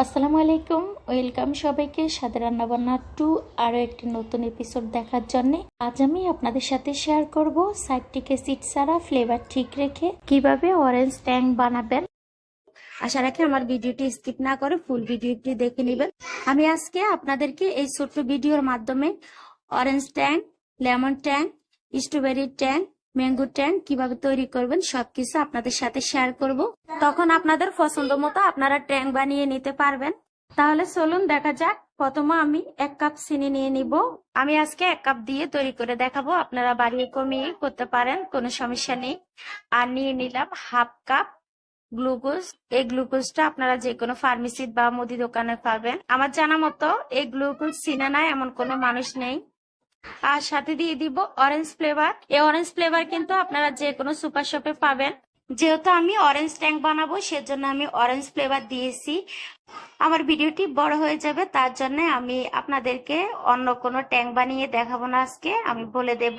আসসালামু আলাইকুম, ওয়েলকাম সবাইকে সাদা রান্নাবান্না টু আরও একটি নতুন এপিসোড দেখার জন্য। আজ আমি আপনাদের সাথে শেয়ার করব সাইডটিকে সিট ছাড়া ফ্লেভার ঠিক রেখে কীভাবে অরেঞ্জ ট্যাং বানাবেন। আশা রাখি আমার ভিডিওটি স্কিপ না করে ফুল ভিডিওটি দেখে নেবেন। আমি আজকে আপনাদেরকে এই ছোট্ট ভিডিওর মাধ্যমে orange tang lemon tang strawberry tang mango tang কীভাবে তৈরি করবেন সবকিছু আপনাদের সাথে শেয়ার করব। তখন আপনাদের পছন্দ মতো আপনারা ট্যাঙ্ক বানিয়ে নিতে পারবেন। তাহলে চলুন দেখা যাক। প্রথমে আমি এক কাপ চিনি নিয়ে নিব। আমি আজকে এক কাপ দিয়ে তৈরি করে দেখাবো। আপনারা বাড়িয়ে কমিয়ে করতে পারেন, কোনো সমস্যা নেই। আর নিয়ে নিলাম হাফ কাপ গ্লুকোজ। এই গ্লুকোজটা আপনারা যে কোনো ফার্মেসি বা মুদি দোকানে পাবেন। আমার জানা মতো এই গ্লুকোজ চিনে নাই এমন কোনো মানুষ নেই। আর সাথে দিয়ে দিব অরেঞ্জ ফ্লেভার এই অরেঞ্জ ফ্লেভার কিন্তু আপনারা যে কোনো সুপার শপে পাবেন। যেহেতু আমি অরেঞ্জ ট্যাঙ্ক বানাবো, সেজন্য আমি অরেঞ্জ ফ্লেভার দিয়েছি। আমার ভিডিওটি বড় হয়ে যাবে, তার জন্য আমি আপনাদেরকে অন্য কোনো ট্যাঙ্ক বানিয়ে দেখাবো না আজকে, আমি বলে দেব।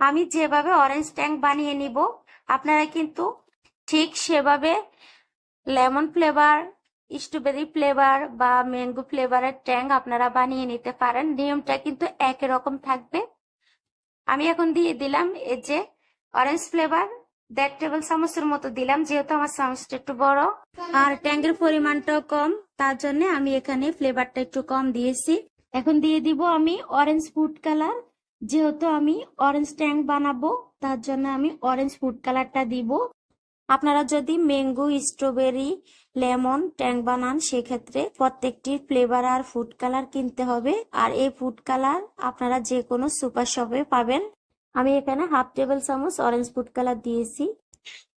আমি যেভাবে অরেঞ্জ ট্যাঙ্ক বানিয়ে নিব, আপনারা কিন্তু ঠিক সেভাবে লেমন ফ্লেভার স্ট্রবেরি ফ্লেভার বা ম্যাঙ্গো ফ্লেভারের ট্যাঙ্ক আপনারা বানিয়ে নিতে পারেন। নিয়মটা কিন্তু একই রকম থাকবে। আমি এখন দিয়ে দিলাম এই যে অরেঞ্জ ফ্লেভার দেড় টেবিল চামচের মতো দিলাম, যেহেতু আমার চামচটা একটু বড়। আর ট্যাঙ্কের পরিমাণটাও কম, তার জন্য আমি এখানে ফ্লেভারটা একটু কম দিয়েছি। এখন দিয়ে দিব আমি অরেঞ্জ ফুড কালার যেহেতু আমি অরেঞ্জ ট্যাঙ্ক বানাবো, তার জন্য আমি অরেঞ্জ ফুড কালারটা দিব। আপনারা যদি ম্যাঙ্গো স্ট্রবেরি লেমন ট্যাং বানান সেক্ষেত্রে প্রত্যেকটির ফ্লেভার আর ফুড কালার কিনতে হবে। আর এই ফুড কালার আপনারা যে কোনো সুপার শপে পাবেন। আমি এখানে হাফ টেবিল চামচ অরেঞ্জ ফুড কালার দিয়েছি।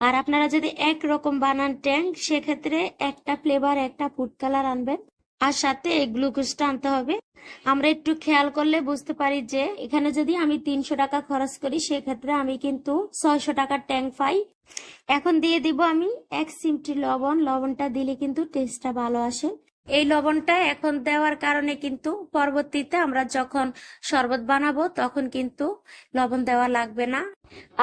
আর আপনারা যদি এক রকম বানান ট্যাং সেক্ষেত্রে একটা ফ্লেভার একটা ফুড কালার আনবেন। আর সাথে এই গ্লুকোজটা আনতে হবে। আমরা একটু খেয়াল করলে বুঝতে পারি যে, এখানে যদি আমি তিনশো টাকা খরচ করি, সেক্ষেত্রে আমি কিন্তু ছয়শো টাকার ট্যাঙ্ক পাই। এখন দিয়ে দিব আমি এক চিমটি লবণ। লবণটা দিলে কিন্তু টেস্টটা ভালো আসে। এই লবণটা এখন দেওয়ার কারণে কিন্তু পরবর্তীতে আমরা যখন শরবত বানাবো, তখন কিন্তু লবণ দেওয়া লাগবে না।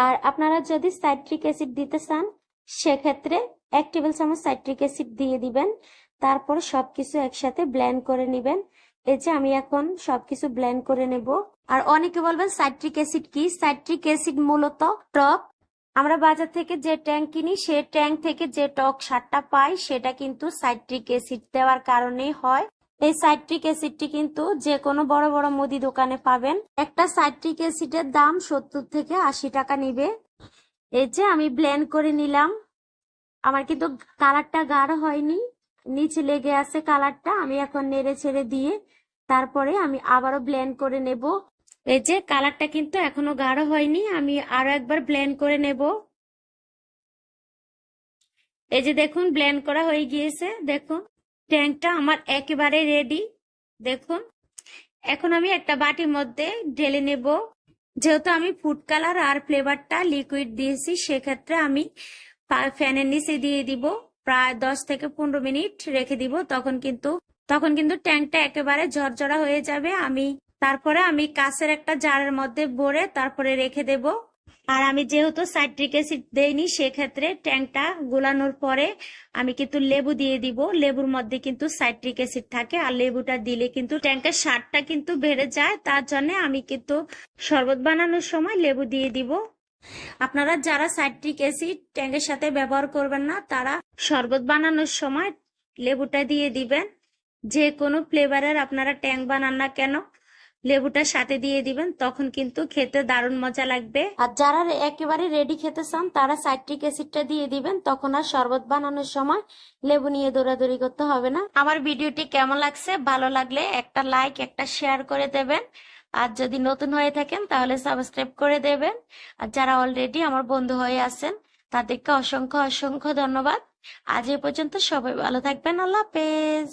আর আপনারা যদি সাইট্রিক অ্যাসিড দিতে চান, সেক্ষেত্রে এক টেবিল চামচ সাইট্রিক অ্যাসিড দিয়ে দিবেন। তারপর সবকিছু একসাথে ব্লেন্ড করে নেবেন। এই যে আমি এখন সবকিছু ব্লেন্ড করে নেব। আর অনেকে বলবেন, সাইট্রিক অ্যাসিড কি? সাইট্রিক অ্যাসিড মূলত টক। আমরা বাজার থেকে যে ট্যাঙ্ক কিনি, সে ট্যাঙ্ক থেকে যে টক সারটা পাই, সেটা কিন্তু সাইট্রিক অ্যাসিড দেওয়ার কারণেই হয়। এই সাইট্রিক অ্যাসিডটি কিন্তু যে কোনো বড় বড় মুদি দোকানে পাবেন। একটা সাইট্রিক অ্যাসিডের দাম সত্তর থেকে আশি টাকা নিবে। এই যে আমি ব্লেন্ড করে নিলাম। আমার কিন্তু কালারটা গাঢ় হয়নি। নিচে লেগে আছে কালারটা, আমি এখন নেড়ে ছেড়ে দিয়ে তারপরে আমি আবারও ব্লেন্ড করে নেব। এই যে কালারটা কিন্তু এখনও গাঢ় হয়নি, আমি আরও একবার ব্লেন্ড করে নেব। এই যে দেখুন ব্লেন্ড করা হয়ে গিয়েছে। দেখুন ট্যাঙ্কটা আমার একেবারে রেডি দেখুন, এখন আমি একটা বাটির মধ্যে ঢেলে নেব। যেহেতু আমি ফুড কালার আর ফ্লেভারটা লিকুইড দিয়েছি, সেক্ষেত্রে আমি ফ্যানের নিচে দিয়ে দিব। প্রায় দশ থেকে পনেরো মিনিট রেখে দিব, তখন কিন্তু তখন কিন্তু ট্যাঙ্কটা একেবারে ঝরঝরা হয়ে যাবে। আমি, তারপরে আমি কাছের একটা জারের মধ্যে ভরে তারপরে রেখে দেব। আর আমি যেহেতু সাইট্রিক অ্যাসিড দেইনি, সেক্ষেত্রে ট্যাঙ্কটা গোলানোর পরে আমি কিন্তু লেবু দিয়ে দিব। লেবুর মধ্যে কিন্তু সাইট্রিক অ্যাসিড থাকে, আর লেবুটা দিলে কিন্তু ট্যাঙ্কের স্বাদটা কিন্তু বেড়ে যায়। তার জন্য আমি কিন্তু শরবত বানানোর সময় লেবু দিয়ে দিব। আপনারা যারা সাইট্রিক অ্যাসিড ট্যাঙ্কের সাথে ব্যবহার করবেন না, তারা শরবত বানানোর সময় লেবুটা দিয়ে দিবেন। যে কোনো ফ্লেভারের আপনারা ট্যাঙ্ক বানান না কেন, লেবুটা সাথে দিয়ে দিবেন, তখন কিন্তু খেতে দারুণ মজা লাগবে। আর যারা একেবারে রেডি খেতে চান, তারা সাইট্রিক অ্যাসিডটা দিয়ে দিবেন, তখন আর শরবত বানানোর সময় লেবু নিয়ে দৌড়াদৌড়ি করতে হবে না। আমার ভিডিওটি কেমন লাগছে, ভালো লাগলে একটা লাইক একটা শেয়ার করে দেবেন। আর যদি নতুন হয়ে থাকেন, তাহলে সাবস্ক্রাইব করে দেবেন। আর যারা অলরেডি আমার বন্ধু হয়ে আছেন, তাদেরকে অসংখ্য অসংখ্য ধন্যবাদ। আজ এ পর্যন্ত সবাই ভালো থাকবেন। আল্লাহ হাফেজ।